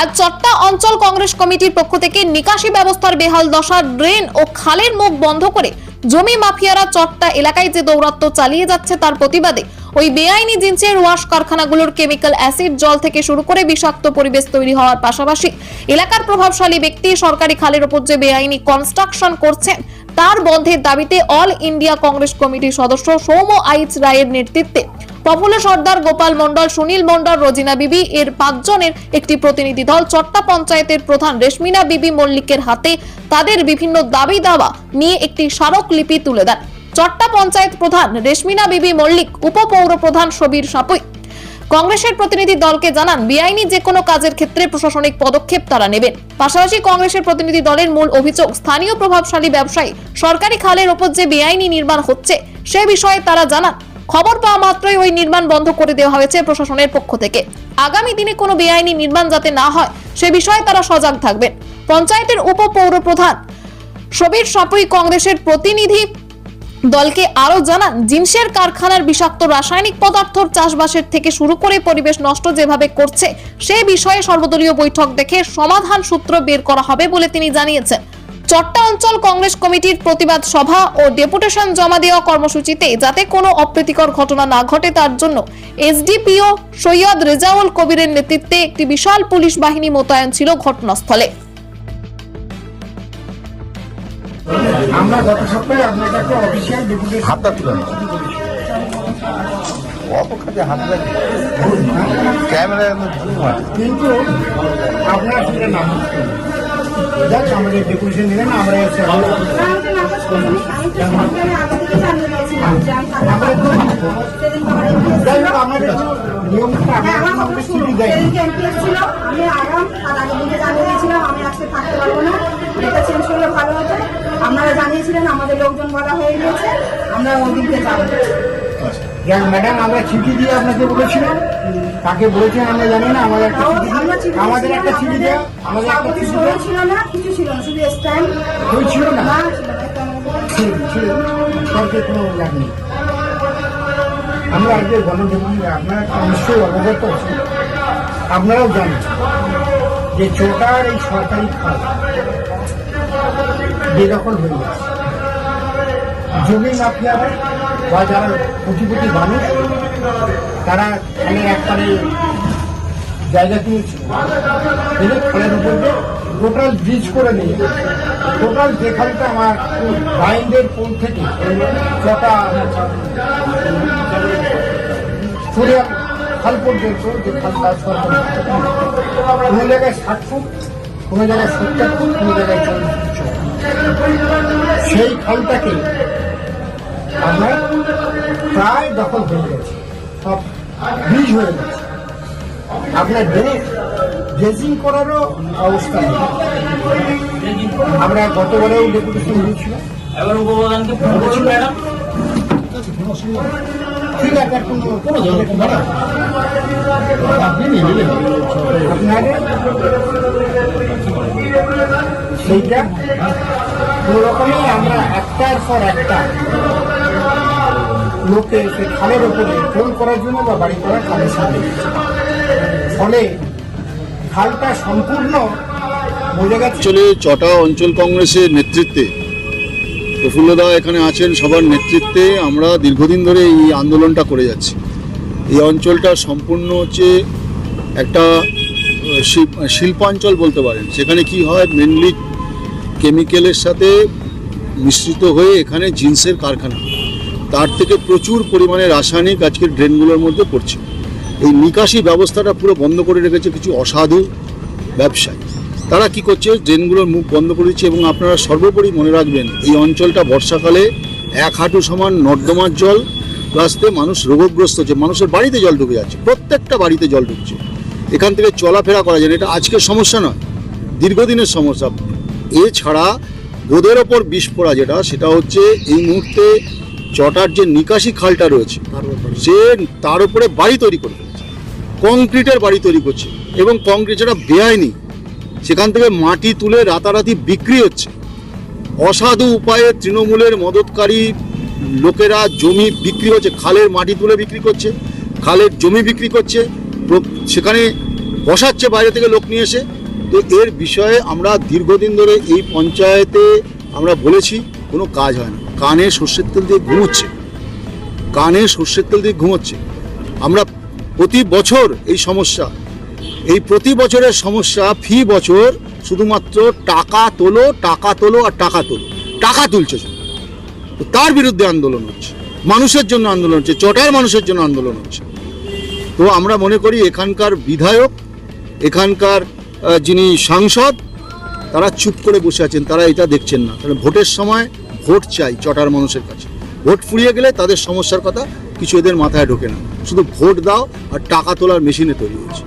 আজ চট্টা অঞ্চল কংগ্রেস কমিটির পক্ষ থেকে নিকাশি ব্যবস্থার বেহাল দশা, ড্রেন ও খালের মুখ বন্ধ করে জমি মাফিয়ারা চট্টা এলাকায় যে দৌরাত্ম্য চালিয়ে যাচ্ছে তার প্রতিবাদে ওই বেআইনি জিন্সের ওয়াশ কারখানাগুলোর কেমিক্যাল অ্যাসিড জল থেকে শুরু করে বিষাক্ত পরিবেশ তৈরি হওয়ার পাশাপাশি এলাকার প্রভাবশালী ব্যক্তি সরকারি খালের উপর যে বেআইনি কনস্ট্রাকশন করছেন, তার বন্ধের দাবিতে অল ইন্ডিয়া কংগ্রেস কমিটির সদস্য সৌম আইচ রায়ের নেতৃত্বে প্রফুল্ল সর্দার, গোপাল মন্ডল সুনীল মন্ডল রোজিনা বিবি এর পাঁচজনের একটি প্রতিনিধি দল চট্টা পঞ্চায়েতের প্রধান রেশমিনা বিবি মল্লিকের হাতে তাদের বিভিন্ন দাবি দাওয়া নিয়ে একটি স্মারকলিপি তুলে দেন। চট্টা পঞ্চায়েত প্রধান রেশমিনা বিবি মল্লিক, উপপৌর প্রধান সবির সাপুই। কংগ্রেসের প্রতিনিধি দলকে জানান, বেআইনি যে কোনো কাজের ক্ষেত্রে প্রশাসনিক পদক্ষেপ তারা নেবেন। পাশাপাশি কংগ্রেসের প্রতিনিধি দলের মূল অভিযোগ, স্থানীয় প্রভাবশালী ব্যবসায়ী, সরকারি খালের ওপর যে বেআইনি নির্মাণ হচ্ছে, সে বিষয়ে তারা জানান খবর পাওয়া মাত্রই ওই নির্মাণ বন্ধ করে দেওয়া হয়েছে প্রশাসনের পক্ষ থেকে। আগামী দিনে কোনো বেআইনি নির্মাণ যাতে না হয়, সে বিষয়ে তারা সজাগ থাকবেন। পঞ্চায়েতের উপপৌর প্রধান সবির সাপুই কংগ্রেসের প্রতিনিধি দলকে আরও জানান, জিনসের কারখানার বিষাক্ত রাসায়নিক পদার্থ চাষবাসের থেকে শুরু করে পরিবেশ নষ্ট যেভাবে করছে, সে বিষয়ে সর্বদলীয় বৈঠক দেখে সমাধান সূত্র বের করা হবে বলে তিনি জানিয়েছেন। চট্টা অঞ্চল কংগ্রেস কমিটির প্রতিবাদ সভা ও ডেপুটেশন জমা দেওয়া কর্মসূচিতে যাতে কোনো অপ্রীতিকর ঘটনা না ঘটে তার জন্য এসডিপিও সৈয়দ রেজাউল কবিরের নেতৃত্বে একটি বিশাল পুলিশ বাহিনী মোতায়েন ছিল ঘটনাস্থলে। আমরা গত সপ্তাহে আপনার কাছে অফিসিয়াল ডেপুটেশন হাতটা তুলে ক্যামেরায় কিন্তু আপনার নাম আমাদের ডেপুটেশন দিলেন আমরা। আমি আমাদের নিয়মটা আমাদের। দেয় ছিল, আগাম তার আগের দিনকে জানিয়ে দিয়েছিলাম, আমি আজকে থাকতে পারব না। এটা চেঞ্জ করলে ভালো হতো। আপনারা জানিয়েছিলেন আমাদের লোকজন বলা হয়ে গেছে আমরা ওদিকে যাব যাক ম্যাডাম আমরা চিঠি দিয়ে আপনাকে বলেছিলাম তাকে বলেছেন আমরা জানি না আমাদের একটা চিঠি আমাদের একটা চিঠি দেয় আমাদের একটা চিঠি ছিল না কিছু ছিল না শুধু স্ট্যাম্প। বই ছিল না। ছিল ছিল। সরকার কোনো আমরা আজকে গণজীবনী আপনারা নিশ্চয়ই অবগত আছেন। আপনারাও জানেন যে চোটার এই সরকারি বেদখল হয়ে গেছে। জমি মাফিয়ারা বা যারা কোটিপতি মানুষ, তারা খালি একবারে জায়গা কিনেছে এনে খালের উপর টোটাল ব্রিজ করে নিয়ে টোটাল যে খালটা আমার বাইন্ডের পোল থেকে ছটা সূর্যা খাল পর্যন্ত যে খালটা সরকার কোনো জায়গায় ষাট ফুট, কোনো জায়গায় সত্তর ফুট, কোনো জায়গায় সেই খালটাকে আমরা প্রায় দখল হয়ে গেছে। সব ব্রিজ হয়ে গেছে। আপনার ড্রেনে ড্রেজিং করারও অবস্থা নেই। আমরা গতবারেও ডেপুটেশন দিয়েছিলাম। ঠিক আছে আর কোনো আপনাদের সেইটা কোনো রকমে আমরা একটার পর একটা লোকে সে খালের ওপরে ফোন করার জন্য বা বাড়ি করার খালের সাথে ফলে খালটা সম্পূর্ণ অঞ্চলে চটা অঞ্চল কংগ্রেসের নেতৃত্বে প্রফুল্লদা এখানে আছেন সবার নেতৃত্বে আমরা দীর্ঘদিন ধরে এই আন্দোলনটা করে যাচ্ছি। এই অঞ্চলটা সম্পূর্ণ হচ্ছে একটা শিল্পাঞ্চল বলতে পারেন। সেখানে কি হয়? মেনলি কেমিক্যালের সাথে মিশ্রিত হয়ে এখানে জিন্সের কারখানা। তার থেকে প্রচুর পরিমাণে রাসায়নিক আজকের ড্রেনগুলোর মধ্যে পড়ছে। এই নিকাশি ব্যবস্থাটা পুরো বন্ধ করে রেখেছে কিছু অসাধু ব্যবসায়ী। তারা কি করছে? ড্রেনগুলোর মুখ বন্ধ করে দিচ্ছে এবং আপনারা সর্বোপরি মনে রাখবেন, এই অঞ্চলটা বর্ষাকালে এক হাঁটু সমান নর্দমার জল প্লাসতে মানুষ রোগগ্রস্ত হচ্ছে, মানুষের বাড়িতে জল ঢুকে যাচ্ছে, প্রত্যেকটা বাড়িতে জল ঢুকছে এখান থেকে চলাফেরা করা যায় এটা আজকের সমস্যা নয়, দীর্ঘদিনের সমস্যা। এছাড়া রোদের ওপর বিষ পড়া যেটা, সেটা হচ্ছে এই মুহূর্তে চটার যে নিকাশি খালটা রয়েছে, সে তার উপরে বাড়ি তৈরি করে ফেলেছে। কংক্রিটের বাড়ি তৈরি করছে এবং কংক্রিট যেটা বেআইনি। সেখান থেকে মাটি তুলে রাতারাতি বিক্রি হচ্ছে। অসাধু উপায়ে তৃণমূলের মদতকারী লোকেরা জমি বিক্রি হচ্ছে খালের মাটি তুলে বিক্রি করছে, খালের জমি বিক্রি করছে সেখানে বসাচ্ছে বাইরে থেকে লোক নিয়ে এসে। তো এর বিষয়ে আমরা দীর্ঘদিন ধরে এই পঞ্চায়েতে আমরা বলেছি, কোনো কাজ হয় না। কানে সর্ষের তেল দিয়ে ঘুমোচ্ছে। কানে সর্ষের তেল দিয়ে ঘুমোচ্ছে। আমরা প্রতি বছর এই সমস্যা, এই প্রতি বছরের সমস্যা ফি বছর শুধুমাত্র টাকা তোলো টাকা তোলো আর টাকা তোলো। টাকা তুলছে তার বিরুদ্ধে আন্দোলন হচ্ছে। মানুষের জন্য আন্দোলন হচ্ছে, চটার মানুষের জন্য আন্দোলন হচ্ছে। তো আমরা মনে করি এখানকার বিধায়ক, এখানকার যিনি সাংসদ, তারা চুপ করে বসে আছেন, তারা এটা দেখছেন না। কারণ ভোটের সময় ভোট চাই চটার মানুষের কাছে। ভোট ফুরিয়ে গেলে তাদের সমস্যার কথা কিছু এদের মাথায় ঢোকে না। শুধু ভোট দাও আর টাকা তোলার মেশিনে তৈরি হয়েছে।